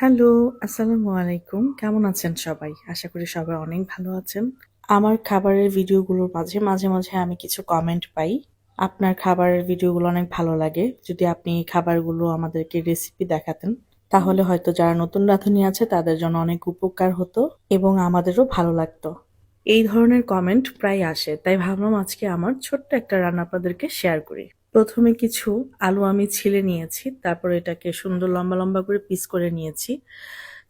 Hello, আসসালামু আলাইকুম। কেমন আছেন সবাই? আশা করি সবাই অনেক ভালো আছেন। আমার খাবারের ভিডিওগুলোর মাঝে, মাঝে, মাঝে আমি কিছু কমেন্ট পাই। আপনার খাবারের ভিডিওগুলো অনেক ভালো লাগে। যদি আপনি খাবারগুলো আমাদেরকে রেসিপি দেখাতেন, তাহলে হয়তো যারা নতুন রাঁধুনি আছে তাদের জন্য অনেক উপকার হতো এবং আমাদেরও ভালো লাগতো। এই ধরনের কমেন্ট প্রায় আসে, তাই ভাবলাম আজকে আমার ছোট্ট একটা রান্না আপনাদেরকে শেয়ার করি। প্রথমে কিছু আলু আমি ছিলে নিয়েছি, তারপর এটাকে সুন্দর লম্বা লম্বা করে পিস করে নিয়েছি।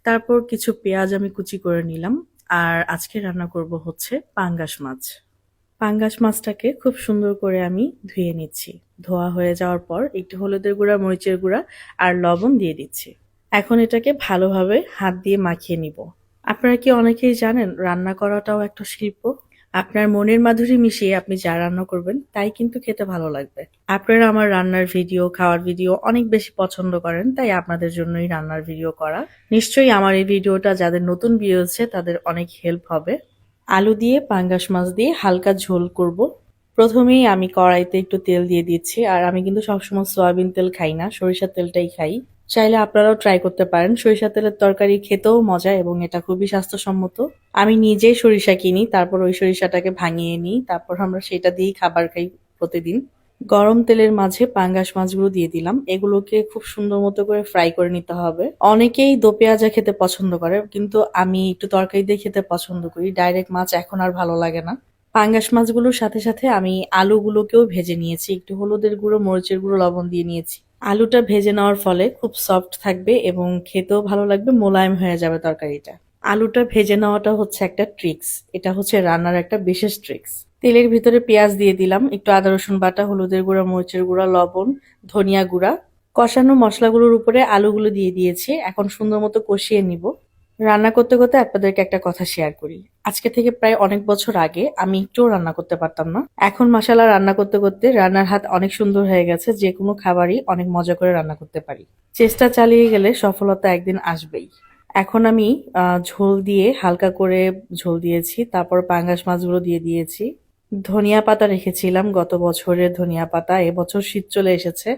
তারপর কিছু পেঁয়াজ আমি কুচি করে নিলাম। আর আজকে রান্না করব হচ্ছে পাঙ্গাস মাছ। পাঙ্গাস মাছটাকে খুব সুন্দর করে আমি ধুয়ে নিচ্ছি। ধোয়া হয়ে যাওয়ার পর একটু হলুদের গুঁড়া, মরিচের গুঁড়া আর লবণ দিয়ে দিচ্ছি। এখন এটাকে ভালোভাবে হাত দিয়ে মাখিয়ে নিব। আপনারা কি অনেকেই জানেন রান্না করাটাও একটা শিল্প? আপনার মনের মাধুরী মিশিয়ে আপনি যা রান্না করবেন তাই কিন্তু খেতে ভালো লাগবে। আপনারা আমার রান্নার ভিডিও, খাওয়ার ভিডিও অনেক বেশি পছন্দ করেন তাই আপনাদের জন্যই রান্নার ভিডিও করা। নিশ্চয়ই আমার এই ভিডিওটা যাদের নতুন বিয়ে হচ্ছে তাদের অনেক হেল্প হবে। আলু দিয়ে পাঙ্গাস মাছ দিয়ে হালকা ঝোল করব। প্রথমেই আমি কড়াইতে একটু তেল দিয়ে দিচ্ছি আর আমি কিন্তু সবসময় সয়াবিন তেল খাই না সরিষার তেলটাই খাই চাইলে আপনারাও ট্রাই করতে পারেন। সরিষা তেলের তরকারি খেতেও মজা এবং এটা খুবই স্বাস্থ্যসম্মত। আমি নিজেই সরিষা কিনি, তারপর ওই সরিষাটাকে ভাঙিয়ে নিই, তারপর আমরা সেটা দিয়েই খাবার খাই প্রতিদিন। গরম তেলের মাঝে পাঙ্গাস মাছগুলো দিয়ে দিলাম। এগুলোকে খুব সুন্দর মতো করে ফ্রাই করে নিতে হবে। অনেকেই দো পেঁয়াজা খেতে পছন্দ করে, কিন্তু আমি একটু তরকারি দিয়ে খেতে পছন্দ করি। ডাইরেক্ট মাছ এখন আর ভালো লাগে না। পাঙ্গাস মাছগুলোর সাথে সাথে আমি আলুগুলোকেও ভেজে নিয়েছি। একটু হলুদের গুঁড়ো, মরিচের গুঁড়ো, লবণ দিয়ে নিয়েছি। আলুটা ভেজে নেওয়ার ফলে খুব সফট থাকবে এবং খেতেও ভালো লাগবে, মোলায়েম হয়ে যাবে তরকারিটা। আলুটা ভেজে নেওয়াটা হচ্ছে একটা ট্রিক্স এটা হচ্ছে রান্নার একটা বিশেষ ট্রিক্স তেলের ভিতরে পেঁয়াজ দিয়ে দিলাম, একটু আদা, রসুন বাটা, হলুদের গুঁড়া, মরিচের গুঁড়া, লবণ, ধনিয়া গুঁড়া। কষানো মশলাগুলোর উপরে আলুগুলো দিয়ে দিয়েছি, এখন সুন্দর মতো কষিয়ে নিব। রান্না করতে করতে আপনাদেরকে একটা কথা শেয়ার করি। আজকে থেকে প্রায় অনেক বছর আগে আমি একটুও রান্না করতে পারতাম না। এখন মাসালা রান্না করতে করতে রান্নার হাত অনেক সুন্দর হয়ে গেছে, যে কোনো খাবারই অনেক মজা করে রান্না করতে পারি। চেষ্টা চালিয়ে গেলে সফলতা একদিন আসবেই। এখন আমি ঝোল দিয়ে হালকা করে ঝোল দিয়েছি, তারপর পাঙ্গাস মাছগুলো দিয়ে দিয়েছি। ধনিয়া পাতা রেখেছিলাম, গত বছরের ধনিয়া পাতা, এবছর শীত চলে এসেছে।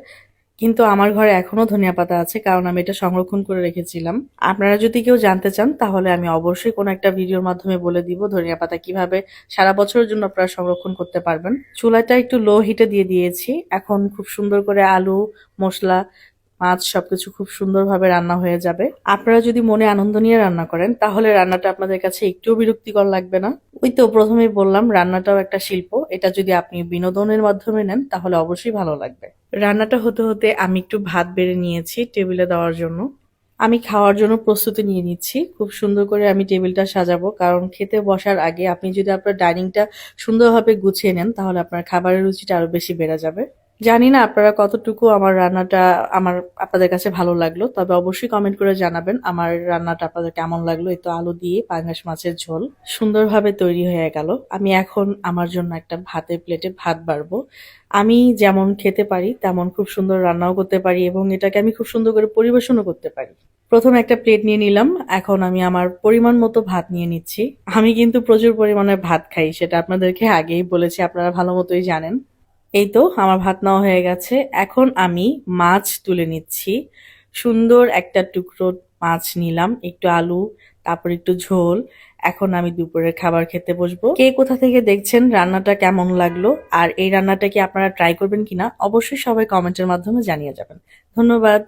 কিন্তু আমার ঘরে এখনও ধনিয়া পাতা আছে, কারণ আমি এটা সংরক্ষণ করে রেখেছিলাম। আপনারা যদি কেউ জানতে চান, তাহলে আমি অবশ্যই কোনো একটা ভিডিওর মাধ্যমে বলে দিব ধনিয়া পাতা কীভাবে সারা বছরের জন্য আপনারা সংরক্ষণ করতে পারবেন। চুলাটা একটু লো হিটে দিয়ে দিয়েছি। এখন খুব সুন্দর করে আলু, মশলা, মাছ সবকিছু খুব সুন্দরভাবে রান্না হয়ে যাবে। আপনারা যদি মনে আনন্দ নিয়ে রান্না করেন, তাহলে রান্নাটা আপনাদের কাছে একটুও বিরক্তিকর লাগবে না। ওই তো প্রথমেই বললাম, রান্নাটাও একটা শিল্প। এটা যদি আপনি বিনোদনের মাধ্যমে নেন, তাহলে অবশ্যই ভালো লাগবে। রান্নাটা হতে হতে আমি একটু ভাত বেড়ে নিয়েছি টেবিলে দেওয়ার জন্য। আমি খাওয়ার জন্য প্রস্তুতি নিয়ে নিচ্ছি। খুব সুন্দর করে আমি টেবিলটা সাজাবো। কারণ খেতে বসার আগে আপনি যদি আপনার ডাইনিংটা সুন্দরভাবে গুছিয়ে নেন, তাহলে আপনার খাবারের রুচিটা আরও বেশি বেড়ে যাবে। জানি না আপনারা কতটুকু আমার রান্নাটা আমার আপনাদের কাছে ভালো লাগল, তবে অবশ্যই কমেন্ট করে জানাবেন আমার রান্নাটা আপনাদের কেমন লাগল। এই তো আলু দিয়ে পাঙ্গাস মাছের ঝোল সুন্দরভাবে তৈরি হয়ে গেল। আমি এখন আমার জন্য একটা ভাতের প্লেটে ভাত বাড়বো। আমি যেমন খেতে পারি, তেমন খুব সুন্দর রান্নাও করতে পারি এবং এটাকে আমি খুব সুন্দর করে পরিবেশনও করতে পারি। প্রথম একটা প্লেট নিয়ে নিলাম, এখন আমি আমার পরিমাণ মতো ভাত নিয়ে নিচ্ছি। আমি কিন্তু প্রচুর পরিমাণে ভাত খাই, সেটা আপনাদেরকে আগেই বলেছি, আপনারা ভালো মতোই জানেন। এই তো আমার ভাত নেওয়া হয়ে গেছে। এখন আমি মাছ তুলে নিচ্ছি। সুন্দর একটা টুকরো মাছ নিলাম, একটু আলু, তারপর একটু ঝোল। এখন আমি দুপুরের খাবার খেতে বসবো। কে কোথা থেকে দেখছেন রান্নাটা কেমন লাগল? আর এই রান্নাটা কি আপনারা ট্রাই করবেন কিনা? অবশ্যই সবাই কমেন্টের মাধ্যমে জানিয়ে যাবেন। ধন্যবাদ।